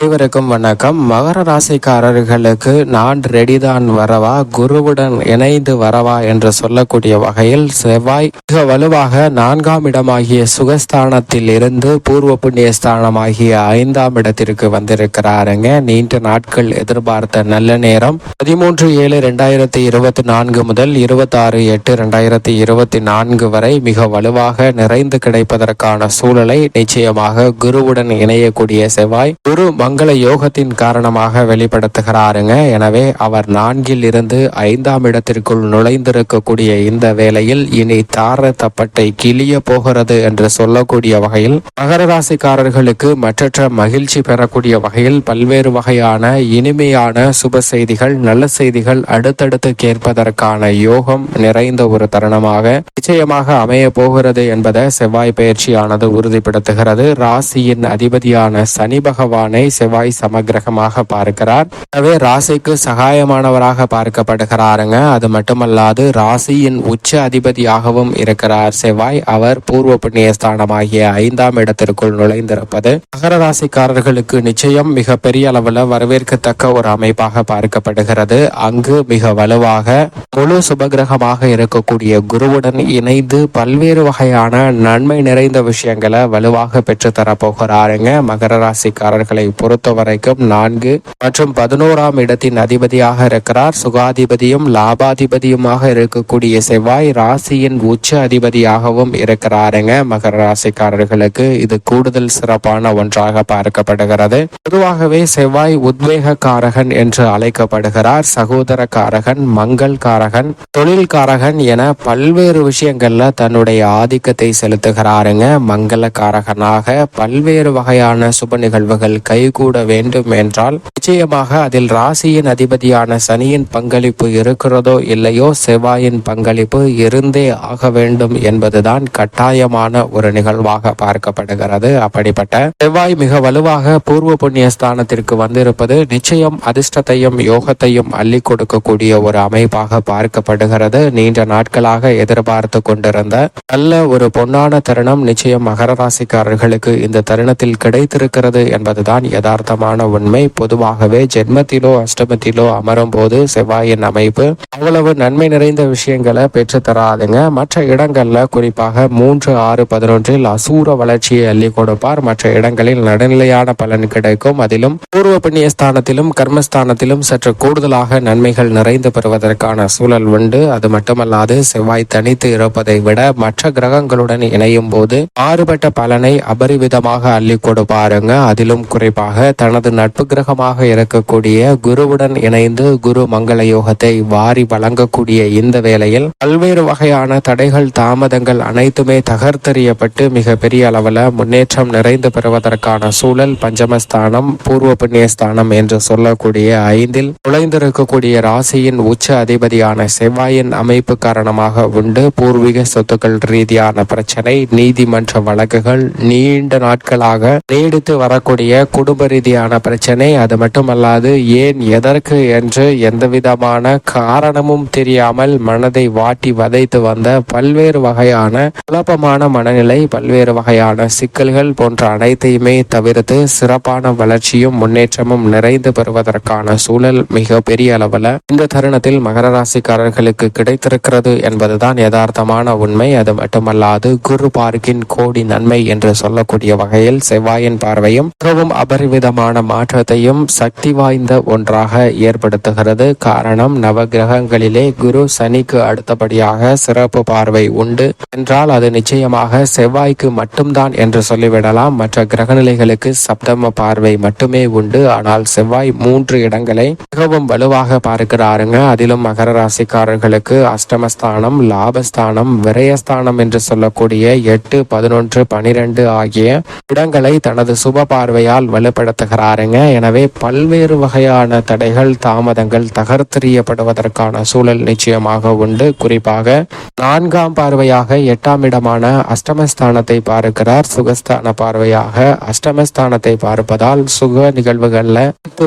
அனைவருக்கும் வணக்கம். மகர ராசிக்காரர்களுக்கு நான் ரெடிதான் வரவா குருவுடன் இணைந்து வரவா என்று சொல்லக்கூடிய வகையில் செவ்வாய் மிக வலுவாக நான்காம் இடமாகிய சுகஸ்தானத்தில் இருந்து பூர்வ புண்ணிய ஸ்தானமாகிய ஐந்தாம் இடத்திற்கு வந்திருக்கிறாருங்க. நீண்ட நாட்கள் எதிர்பார்த்த நல்ல நேரம். பதிமூன்று ஏழு ரெண்டாயிரத்தி இருபத்தி நான்கு முதல் இருபத்தாறு எட்டு ரெண்டாயிரத்தி இருபத்தி நான்கு வரை மிக வலுவாக நிறைந்து கிடைப்பதற்கான சூழலை நிச்சயமாக குருவுடன் இணையக்கூடிய செவ்வாய் குரு மங்கள யோகத்தின் காரணமாக வெளிப்படுத்துகிறாருங்க. எனவே அவர் நான்கில் இருந்து ஐந்தாம் இடத்திற்குள் நுழைந்திருக்கக்கூடிய இந்த வேளையில் இனி தார தப்பட்டை கிளிய போகிறது என்று சொல்லக்கூடிய வகையில் மகர ராசிக்காரர்களுக்கு மற்றற்ற மகிழ்ச்சி பெறக்கூடிய வகையில் பல்வேறு வகையான இனிமையான சுப செய்திகள் நல்ல செய்திகள் அடுத்தடுத்து கேட்பதற்கான யோகம் நிறைந்த ஒரு தருணமாக நிச்சயமாக அமைய போகிறது என்பதை செவ்வாய் பயிற்சியானது உறுதிப்படுத்துகிறது. ராசியின் அதிபதியான சனி பகவானை செவ்வாய் சமகிரகமாக பார்க்கிறார். எனவே ராசிக்கு சகாயமானவராக பார்க்கப்படுகிறாருங்க. அது மட்டுமல்லாது ராசியின் உச்ச அதிபதியாகவும் இருக்கிறார். செவ்வாய் அவர் பூர்வ புண்ணிய ஸ்தானமாகிய ஐந்தாம் இடத்திற்குள் நுழைந்திருப்பது மகர ராசிக்காரர்களுக்கு நிச்சயம் மிக பெரிய அளவில் வரவேற்கத்தக்க ஒரு அமைப்பாக பார்க்கப்படுகிறது. அங்கு மிக வலுவாக முழு சுபகிரகமாக இருக்கக்கூடிய குருவுடன் இணைந்து பல்வேறு வகையான நன்மை நிறைந்த விஷயங்களை வலுவாக பெற்று தரப்போகிறாருங்க மகர ராசிக்காரர்களை பொறுத்த வரைக்கும் நான்கு மற்றும் பதினோராம் இடத்தின் அதிபதியாக இருக்கிறார். சுகாதிபதியும் லாபாதிபதியுமாக இருக்கக்கூடிய செவ்வாய் ராசியின் உச்ச அதிபதியாகவும் இருக்கிறாருங்க. மகர ராசிக்காரர்களுக்கு இது கூடுதல் சிறப்பான ஒன்றாக பார்க்கப்படுகிறது. பொதுவாகவே செவ்வாய் உத்வேக காரகன் என்று அழைக்கப்படுகிறார். சகோதர காரகன் மங்கள் காரகன் தொழில் காரகன் என பல்வேறு விஷயங்கள்ல தன்னுடைய ஆதிக்கத்தை செலுத்துகிறாருங்க. மங்கள காரகனாக பல்வேறு வகையான சுப நிகழ்வுகள் கைகூட வேண்டும் என்றால் நிச்சயமாக அதில் ராசியின் அதிபதியான சனியின் பங்களிப்பு இருக்கிறதோ இல்லையோ செவ்வாயின் பங்களிப்பு இருந்தே ஆக வேண்டும் என்பதுதான் கட்டாயமான ஒரு நிகழ்வாக பார்க்கப்படுகிறது. அப்படிப்பட்ட செவ்வாய் மிக வலுவாக பூர்வ புண்ணிய ஸ்தானத்திற்கு வந்திருப்பது நிச்சயம் அதிர்ஷ்டத்தையும் யோகத்தையும் அள்ளி கொடுக்கக்கூடிய ஒரு அமைப்பாக பார்க்கப்படுகிறது. நீண்ட நாட்களாக எதிர்பார்த்து கொண்டிருந்த நல்ல ஒரு பொன்னான தருணம் நிச்சயம் மகர ராசிக்காரர்களுக்கு இந்த தருணத்தில் கிடைத்திருக்கிறது என்பதுதான் யதார்த்தமான உண்மை. பொதுவாகவே ஜென்மத்திலோ அஷ்டமத்திலோ அமரும் போது செவ்வாயின் அமைப்பு அவ்வளவு நன்மை நிறைந்த விஷயங்களை பெற்று தராதுங்க மற்ற இடங்கள்ல குறிப்பாக மூன்று ஆறு பதினொன்றில் அசூர வளர்ச்சியை அள்ளி கொடுப்பார். மற்ற இடங்களில் நடுநிலையான பலன் கிடைக்கும். அதிலும் பூர்வ புண்ணிய ஸ்தானத்திலும் கர்மஸ்தானத்திலும் சற்று கூடுதலாக நன்மைகள் நிறைந்து பெறுவதற்கான சூழல் உண்டு. அது மட்டுமல்லாது செவ்வாய் தனித்து இருப்பதை விட மற்ற கிரகங்களுடன் இணையும் போது மாறுபட்ட பலனை அபரிவிதமாக அள்ளி கொடுப்பாருங்க. அதிலும் குறிப்பாக தனது நட்பு கிரகமாக இருக்கக்கூடிய குருவுடன் இணைந்து குரு மங்கள யோகத்தை வாரி வழங்கக்கூடிய இந்த வேளையில் பல்வேறு வகையான தடைகள் தாமதங்கள் அனைத்துமே தகர்த்தெறியப்பட்டு மிக பெரிய அளவில் முன்னேற்றம் நிறைந்து பெறுவதற்கான சூழல் பஞ்சமஸ்தானம் பூர்வ புண்ணியஸ்தானம் என்று சொல்லக்கூடிய ஐந்தில் நுழைந்திருக்கக்கூடிய ராசியின் உச்ச அதிபதியான செவ்வாயின் அமைப்பு காரணமாக உண்டு. பூர்வீக சொத்துக்கள் ரீதியான பிரச்சனை நீதிமன்ற வழக்குகள் நீண்ட நாட்களாக நீடித்து வரக்கூடிய குடும்ப ரீதியான பிரச்சனை. அது மட்டுமல்லாது ஏன் எதற்கு என்று எந்தவிதமான காரணமும் தெரியாமல் மனதை வாட்டி வதைத்து வந்த பல்வேறு வகையான குழப்பமான மனநிலை பல்வேறு வகையான சிக்கல்கள் போன்ற அனைத்தையுமே தவிர்த்து சிறப்பான வளர்ச்சியும் முன்னேற்றமும் நிறைந்து பெறுவதற்கான சூழல் மிக பெரிய அளவில் இந்த தருணத்தில் மகர ராசிக்காரர்களுக்கு கிடைத்திருக்கிறது என்பதுதான் யதார்த்தமான உண்மை. அது மட்டுமல்லாது குரு பார்க்கின் கோடி நன்மை என்று சொல்லக்கூடிய வகையில் செவ்வாயின் பார்வையும் மிகவும் அபரி விதமான மாற்றத்தையும் சக்தி வாய்ந்த ஒன்றாக ஏற்படுத்துகிறது. காரணம் நவகிரகங்களிலே குரு சனிக்கு அடுத்தபடியாக சிறப்பு பார்வை உண்டு. என்றால் அது நிச்சயமாக செவ்வாய்க்கு மட்டும்தான் என்று சொல்லிவிடலாம். மற்ற கிரகநிலைகளுக்கு சப்தம பார்வை மட்டுமே உண்டு. ஆனால் செவ்வாய் மூன்று இடங்களை மிகவும் வலுவாக பார்க்கிறாருங்க. அதிலும் மகர ராசிக்காரர்களுக்கு அஷ்டமஸ்தானம் லாபஸ்தானம் விரயஸ்தானம் என்று சொல்லக்கூடிய எட்டு பதினொன்று பனிரெண்டு ஆகிய இடங்களை தனது சுப பார்வையால் ஏற்படுத்துகிறாருங்க எனவே பல்வேறு வகையான தடைகள் தாமதங்கள் தகர்த்தெறியப்படுவதற்கான சூழல் நிச்சயமாக உண்டு. குறிப்பாக நான்காம் பார்வையாக எட்டாம் இடமான அஷ்டமஸ்தானத்தை பார்க்கிறார். சுகஸ்தான பார்வையாக அஷ்டமஸ்தானத்தை பார்ப்பதால் சுக நிகழ்வுகள்ல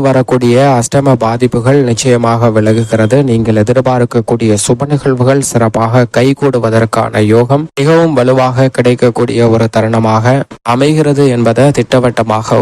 வரக்கூடிய அஷ்டம பாதிப்புகள் நிச்சயமாக விலகுகிறது. நீங்கள் எதிர்பார்க்கக்கூடிய சுப நிகழ்வுகள் சிறப்பாக கைகூடுவதற்கான யோகம் மிகவும் வலுவாக கிடைக்கக்கூடிய ஒரு தருணமாக அமைகிறது என்பதை திட்டவட்டமாக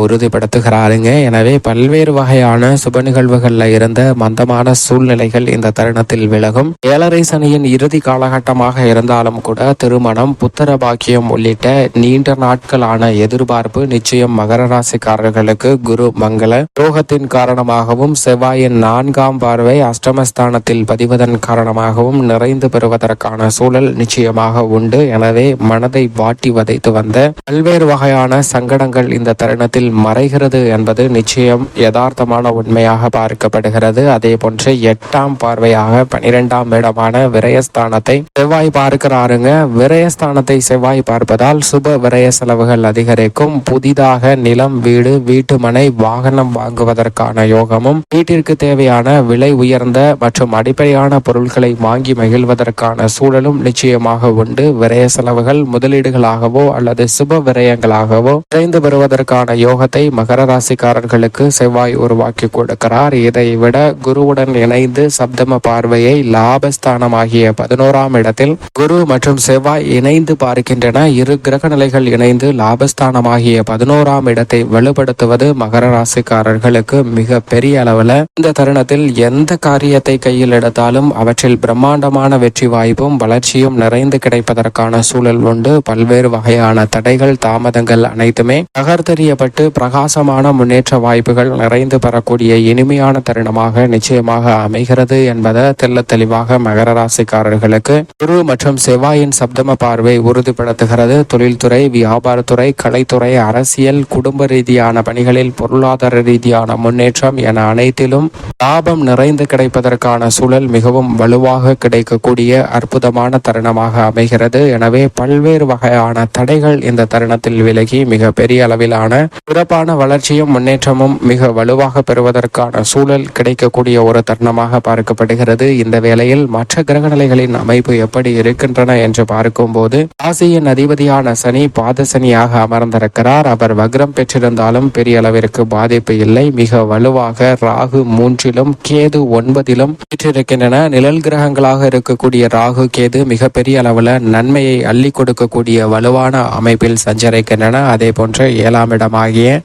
உறுதிப்படுத்துகிறாருங்க எனவே பல்வேறு வகையான சுப நிகழ்வுகள்ல இருந்த மந்தமான சூழ்நிலைகள் இந்த தருணத்தில் விலகும். ஏழரை சனியின் இறுதி காலகட்டமாக இருந்தாலும் கூட திருமணம் புத்திர பாக்கியம் உள்ளிட்ட நீண்ட நாட்களான எதிர்பார்ப்பு நிச்சயம் மகர ராசிக்காரர்களுக்கு குரு மங்கள யோகத்தின் காரணமாகவும் செவ்வாயின் நான்காம் பார்வை அஷ்டமஸ்தானத்தில் பதிவதன் காரணமாகவும் நிறைந்து பெறுவதற்கான சூழல் நிச்சயமாக உண்டு. எனவே மனதை வாட்டி வதைத்து வந்த பல்வேறு வகையான சங்கடங்கள் இந்த தருணத்தில் மறைகிறது. என்பது நிச்சயம் யதார்த்தமான உண்மையாக பார்க்கப்படுகிறது. அதே போன்று எட்டாம் பார்வையாக பனிரெண்டாம் இடமான விரயஸ்தானத்தை செவ்வாய் பார்க்கிறாருங்க. விரயஸ்தானத்தை செவ்வாய் பார்ப்பதால் சுப விரய செலவுகள் அதிகரிக்கும். புதிதாக நிலம் வீடு வீட்டு மனை வாகனம் வாங்குவதற்கான யோகமும் வீட்டிற்கு தேவையான விலை உயர்ந்த மற்றும் அடிப்படையான பொருட்களை வாங்கி மகிழ்வதற்கான சூழலும் நிச்சயமாக உண்டு. விரய செலவுகள் முதலீடுகளாகவோ அல்லது சுப விரயங்களாகவோ குறைந்து வருவதற்கான யோகத்தை மகர ராசிக்காரர்களுக்கு செவ்வாய் உருவாக்கி கொடுக்கிறார். இதை விட குருவுடன் இணைந்து சப்தம பார்வையை லாபஸ்தானமாகிய பதினோராம் இடத்தில் குரு மற்றும் செவ்வாய் இணைந்து பார்க்கின்றன. இரு கிரக நிலைகள் இணைந்து லாபஸ்தானமாகிய பதினோராம் இடத்தை வலுப்படுத்துவது மகர ராசிக்காரர்களுக்கு மிக பெரிய அளவில் இந்த தருணத்தில் எந்த காரியத்தை கையில் எடுத்தாலும் அவற்றில் பிரம்மாண்டமான வெற்றி வாய்ப்பும் வளர்ச்சியும் நிறைந்து கிடைப்பதற்கான சூழல் உண்டு. பல்வேறு வகையான தடைகள் தாமதங்கள் அனைத்துமே தகர்த்தெறியப்பட்டு பிரகாசமான முன்னேற்ற வாய்ப்புகள் நிறைந்து பெறக்கூடிய இனிமையான தருணமாக நிச்சயமாக அமைகிறது என்பதை தெல்ல தெளிவாக மகர ராசிக்காரர்களுக்கு குரு மற்றும் செவ்வாயின் சப்தம பார்வை உறுதிப்படுத்துகிறது. தொழில்துறை வியாபாரத்துறை கலைத்துறை அரசியல் குடும்ப ரீதியான பணிகளில் பொருளாதார ரீதியான முன்னேற்றம் என அனைத்திலும் லாபம் நிறைந்து கிடைப்பதற்கான சூழல் மிகவும் வலுவாக கிடைக்கக்கூடிய அற்புதமான தருணமாக அமைகிறது. எனவே பல்வேறு வகையான தடைகள் இந்த தருணத்தில் விலகி மிக பெரிய அளவிலான சிறப்பான வளர்ச்சி வளர்ச்சியும் முன்னேற்றமும் மிக வலுவாக பெறுவதற்கான சூழல் கிடைக்கக்கூடிய ஒரு தருணமாக பார்க்கப்படுகிறது. இந்த வேளையில் மற்ற கிரகநிலைகளின் அமைப்பு எப்படி இருக்கின்றன என்று பார்க்கும்போது ராசியின் அதிபதியான சனி பாத சனியாக அமர்ந்திருக்கிறார். அவர் வக்ரம் பெற்றிருந்தாலும் பெரிய அளவிற்கு பாதிப்பு இல்லை. மிக வலுவாக ராகு மூன்றிலும் கேது ஒன்பதிலும் பெற்றிருக்கின்றன. நிழல் கிரகங்களாக இருக்கக்கூடிய ராகு கேது மிக பெரிய அளவில் நன்மையை அள்ளி கொடுக்கக்கூடிய வலுவான அமைப்பில் சஞ்சரிக்கின்றன. அதே போன்று ஏழாம் இடமாகிய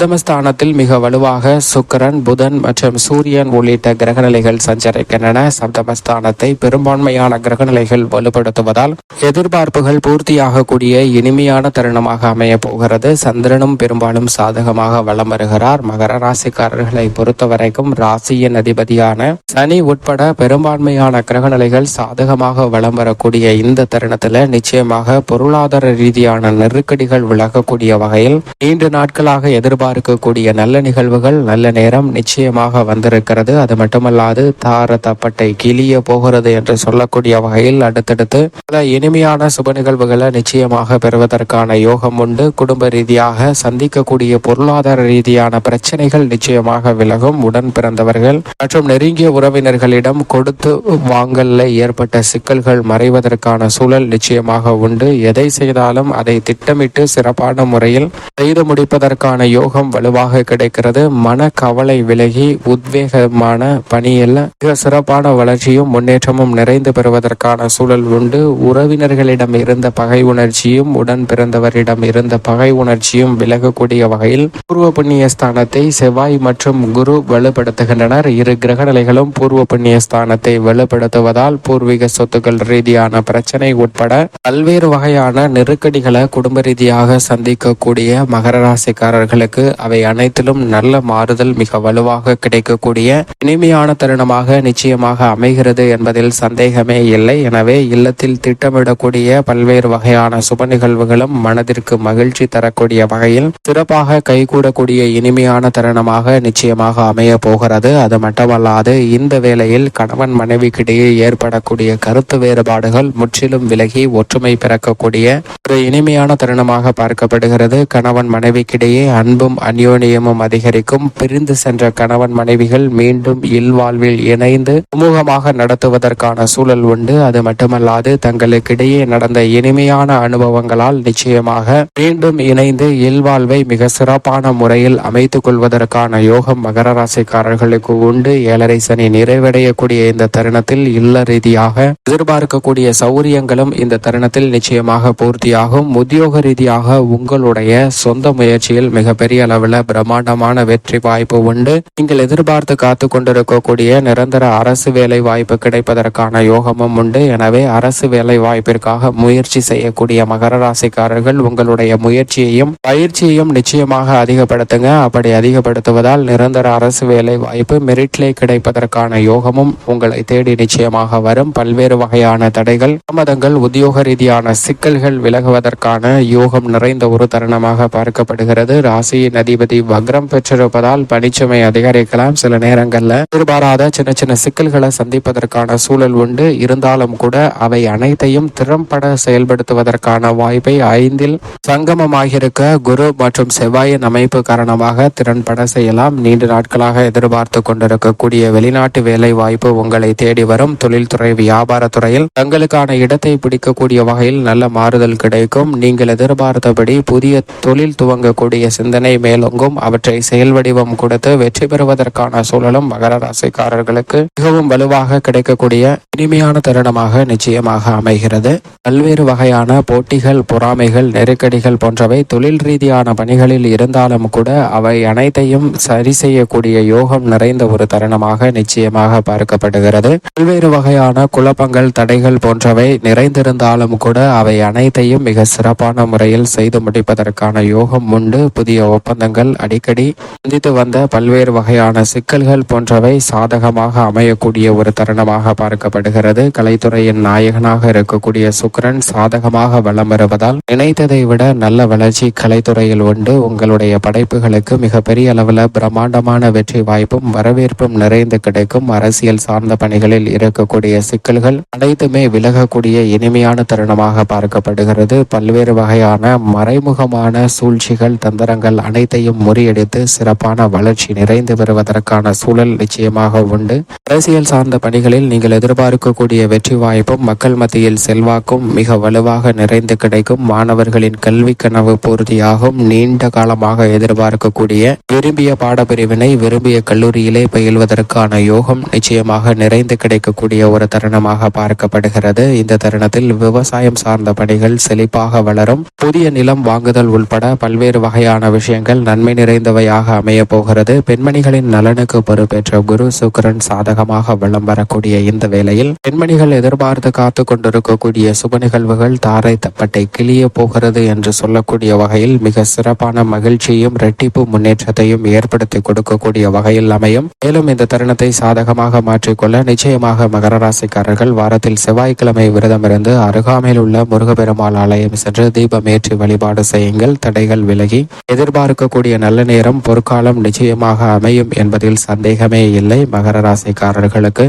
சப்தமஸ்தானத்தில் மிக வலுவாக சுக்கிரன் புதன் மற்றும் சூரியன் உள்ளிட்ட கிரகநிலைகள் சஞ்சரிக்கின்றன. சப்தமஸ்தானத்தை பெரும்பான்மையான கிரகநிலைகள் வலுப்படுத்துவதால் எதிர்பார்ப்புகள் பூர்த்தியாகக்கூடிய இனிமையான தருணமாக அமைய போகிறது. சந்திரனும் பெரும்பாலும் சாதகமாக வலம் வருகிறார். மகர ராசிக்காரர்களை பொறுத்தவரைக்கும் ராசியின் அதிபதியான சனி உட்பட பெரும்பான்மையான கிரகநிலைகள் சாதகமாக வலம் வரக்கூடிய இந்த தருணத்தில் நிச்சயமாக பொருளாதார ரீதியான நெருக்கடிகள் விலகக்கூடிய வகையில் நீண்ட நாட்களாக எதிர்பார்க்கக்கூடிய நல்ல நிகழ்வுகள் நல்ல நேரம் நிச்சயமாக வந்திருக்கிறது. அது மட்டுமல்லாது தார தப்பட்டை கிளிய போகிறது என்று சொல்லக்கூடிய வகையில் அடுத்தடுத்து பல இனிமையான சுப நிகழ்வுகளை நிச்சயமாக பெறுவதற்கான யோகம் உண்டு. குடும்ப ரீதியாக சந்திக்கக்கூடிய பொருளாதார ரீதியான பிரச்சனைகள் நிச்சயமாக விலகும். உடன் பிறந்தவர்கள் மற்றும் நெருங்கிய உறவினர்களிடம் கொடுத்து வாங்கல்ல ஏற்பட்ட சிக்கல்கள் மறைவதற்கான சூழல் நிச்சயமாக உண்டு. எதை செய்தாலும் அதை திட்டமிட்டு சிறப்பான முறையில் செய்து முடிப்பதற்கான யோகம் வலுவாக கிடைக்கிறது. மன கவலை விலகி உத்வேகமான பணியில் மிக சிறப்பான வளர்ச்சியும் முன்னேற்றமும் நிறைந்து பெறுவதற்கான சூழல் உண்டு. உறவினர்களிடம் இருந்த பகை உணர்ச்சியும் உடன் பிறந்தவரிடம் இருந்த பகை உணர்ச்சியும் விலகக்கூடிய வகையில் பூர்வ புண்ணிய ஸ்தானத்தை செவ்வாய் மற்றும் குரு வலுப்படுத்துகின்றனர். இரு கிரகநிலைகளும் பூர்வ புண்ணிய ஸ்தானத்தை வலுப்படுத்துவதால் பூர்வீக சொத்துக்கள் ரீதியான பிரச்சனை உட்பட பல்வேறு வகையான நெருக்கடிகளை குடும்ப ரீதியாக சந்திக்கக்கூடிய மகர ராசிக்காரர்களுக்கு அவை அனைத்திலும் நல்ல மாறுதல் மிக வலுவாக கிடைக்கக்கூடிய இனிமையான தருணமாக நிச்சயமாக அமைகிறது என்பதில் சந்தேகமே இல்லை. எனவே இல்லத்தில் திட்டமிடக்கூடிய பல்வேறு வகையான சுப நிகழ்வுகளும் மனதிற்கு மகிழ்ச்சி தரக்கூடிய வகையில் சிறப்பாக கைகூடக்கூடிய இனிமையான தருணமாக நிச்சயமாக அமைய போகிறது. அது மட்டுமல்லாது இந்த வேளையில் கணவன் மனைவிக்கிடையே ஏற்படக்கூடிய கருத்து வேறுபாடுகள் முற்றிலும் விலகி ஒற்றுமை பிறக்கக்கூடிய ஒரு இனிமையான தருணமாக பார்க்கப்படுகிறது. கணவன் மனைவிக்கிடையே அன்பும் அந்யோன்யமும் அதிகரிக்கும். பிரிந்து சென்ற கணவன் மனைவிகள் மீண்டும் இல்வாழ்வில் இணைந்து சுமூகமாக நடத்துவதற்கான சூழல் உண்டு. அது மட்டுமல்லாது தங்களுக்கிடையே நடந்த இனிமையான அனுபவங்களால் நிச்சயமாக மீண்டும் இணைந்து இல்வாழ்வை மிக சிறப்பான முறையில் அமைத்துக் கொள்வதற்கான யோகம் மகர ராசிக்காரர்களுக்கு உண்டு. ஏழரை சனி நிறைவடையக்கூடிய இந்த தருணத்தில் இல்ல ரீதியாக எதிர்பார்க்கக்கூடிய சௌரியங்களும் இந்த தருணத்தில் நிச்சயமாக பூர்த்தியாகும். உத்தியோக ரீதியாக உங்களுடைய சொந்த முயற்சியில் மிகப்பெரிய அளவில் பிரம்மாண்டமான வெற்றி வாய்ப்பு உண்டு. நீங்கள் எதிர்பார்த்து காத்து கொண்டிருக்கக்கூடிய நிரந்தர அரசு வேலை வாய்ப்பு கிடைப்பதற்கான யோகமும் உண்டு. எனவே அரசு வேலை வாய்ப்பிற்காக முயற்சி செய்யக்கூடிய மகர ராசிக்காரர்கள் உங்களுடைய முயற்சியையும் பயிற்சியையும் நிச்சயமாக அதிகப்படுத்துங்க. அப்படி அதிகப்படுத்துவதால் நிரந்தர அரசு வேலை வாய்ப்பு மெரிட்லே கிடைப்பதற்கான யோகமும் உங்களை தேடி நிச்சயமாக வரும். பல்வேறு வகையான தடைகள் தாமதங்கள் உத்தியோக ரீதியான சிக்கல்கள் விலகுவதற்கான யோகம் நிறைந்த ஒரு தருணமாக பார்க்கப்படுகிறது. ராசியின் அதிபதி வக்ரம் பெற்றிருப்பதால் பணிச்சுமை அதிகரிக்கலாம் சில நேரங்கள்ல. எதிர்பாராத சின்ன சின்ன சிக்கல்களை சந்திப்பதற்கான சூழல் உண்டு. இருந்தாலும் கூட அவை அனைத்தையும் திறம்பட செயல்படுத்துவதற்கான வாய்ப்பை ஐந்தில் சங்கமமாகியிருக்க குரு மற்றும் செவ்வாயின் அமைப்பு காரணமாக திறன்பட செய்யலாம். நீண்ட நாட்களாக எதிர்பார்த்து கொண்டிருக்கக்கூடிய வெளிநாட்டு வேலை வாய்ப்பு உங்களை தேடி வரும். தொழில்துறை வியாபாரத்துறையில் தங்களுக்கான இடத்தை பிடிக்கக்கூடிய வகையில் நல்ல மாறுதல் கிடைக்கும். நீங்கள் எதிர்பார்த்தபடி புதிய தொழில் துவங்கக்கூடிய சிந்தனை மேலோங்கும். அவற்றை செயல் வடிவம் கொடுத்து வெற்றி பெறுவதற்கான சூழலும் மகர ராசிக்காரர்களுக்கு மிகவும் வலுவாக கிடைக்கக்கூடிய இனிமையான தருணமாக நிச்சயமாக அமைகிறது. பல்வேறு வகையான போட்டிகள் பொறாமைகள் நெருக்கடிகள் போன்றவை தொழில் ரீதியான பணிகளில் இருந்தாலும் கூட அவை அனைத்தையும் சரி செய்யக்கூடிய யோகம் நிறைந்த ஒரு தருணமாக நிச்சயமாக பார்க்கப்படுகிறது. பல்வேறு வகையான குழப்பங்கள் தடைகள் போன்றவை நிறைந்திருந்தாலும் கூட அவை அனைத்தையும் மிக சிறப்பான முறையில் செய்து முடிப்பதற்கான யோகம் உண்டு. புதிய ஒப்ப ஒப்பந்தங்கள் அடிக்கடி சந்தித்து வந்த பல்வேறு வகையான சிக்கல்கள் போன்றவை சாதகமாக அமையக்கூடிய ஒரு தருணமாக பார்க்கப்படுகிறது. கலைத்துறையின் நாயகனாக இருக்கக்கூடிய சுக்கிரன் சாதகமாக வலம் வருவதால் நினைத்ததை விட நல்ல வளர்ச்சி கலைத்துறையில் உண்டு. உங்களுடைய படைப்புகளுக்கு மிகப்பெரிய அளவில் பிரம்மாண்டமான வெற்றி வாய்ப்பும் வரவேற்பும் நிறைந்து கிடைக்கும். அரசியல் சார்ந்த பணிகளில் இருக்கக்கூடிய சிக்கல்கள் அனைத்துமே விலகக்கூடிய இனிமையான தருணமாக பார்க்கப்படுகிறது. பல்வேறு வகையான மறைமுகமான சூழ்ச்சிகள் தந்திரங்கள் அனைத்தையும் முறியடித்து சிறப்பான வளர்ச்சி நிறைந்து பெறுவதற்கான சூழல் நிச்சயமாக உண்டு. அரசியல் சார்ந்த பணிகளில் நீங்கள் எதிர்பார்க்கக்கூடிய வெற்றி வாய்ப்பும் மக்கள் மத்தியில் செல்வாக்கும் மிக வலுவாக நிறைந்து கிடைக்கும். மாணவர்களின் கல்வி கனவு பூர்த்தியாகும். நீண்ட காலமாக எதிர்பார்க்கக்கூடிய விரும்பிய பாடப்பிரிவினை விரும்பிய கல்லூரியிலே பயில்வதற்கான யோகம் நிச்சயமாக நிறைந்து கிடைக்கக்கூடிய ஒரு தருணமாக பார்க்கப்படுகிறது. இந்த தருணத்தில் விவசாயம் சார்ந்த பணிகள் செழிப்பாக வளரும். புதிய நிலம் வாங்குதல் உள்பட பல்வேறு வகையான விஷயங்கள் நன்மை நிறைந்தவையாக அமைய போகிறது. பெண்மணிகளின் நலனுக்கு பொறுப்பேற்ற குரு சுக்கரன் சாதகமாக வலம் வரக்கூடிய இந்த வேளையில் பெண்மணிகள் எதிர்பார்த்து காத்து கொண்டிருக்கக்கூடிய சுப நிகழ்வுகள் தாரை தப்பட்டை கிளிய போகிறது என்று சொல்லக்கூடிய வகையில் மிக சிறப்பான மகிழ்ச்சியும் இரட்டிப்பு முன்னேற்றத்தையும் ஏற்படுத்தி கொடுக்கக்கூடிய வகையில் அமையும். மேலும் இந்த தருணத்தை சாதகமாக மாற்றிக்கொள்ள நிச்சயமாக மகர ராசிக்காரர்கள் வாரத்தில் செவ்வாய்க்கிழமை விரதம் இருந்து அருகாமையில் உள்ள முருகப்பெருமாள் ஆலயம் சென்று தீபம் ஏற்றி வழிபாடு செய்யுங்கள். தடைகள் விலகி எதிர்பார்த்து இருக்கக்கூடிய நல்ல நேரம் பொற்காலம் நிச்சயமாக அமையும் என்பதில் சந்தேகமே இல்லை மகர ராசிக்காரர்களுக்கு.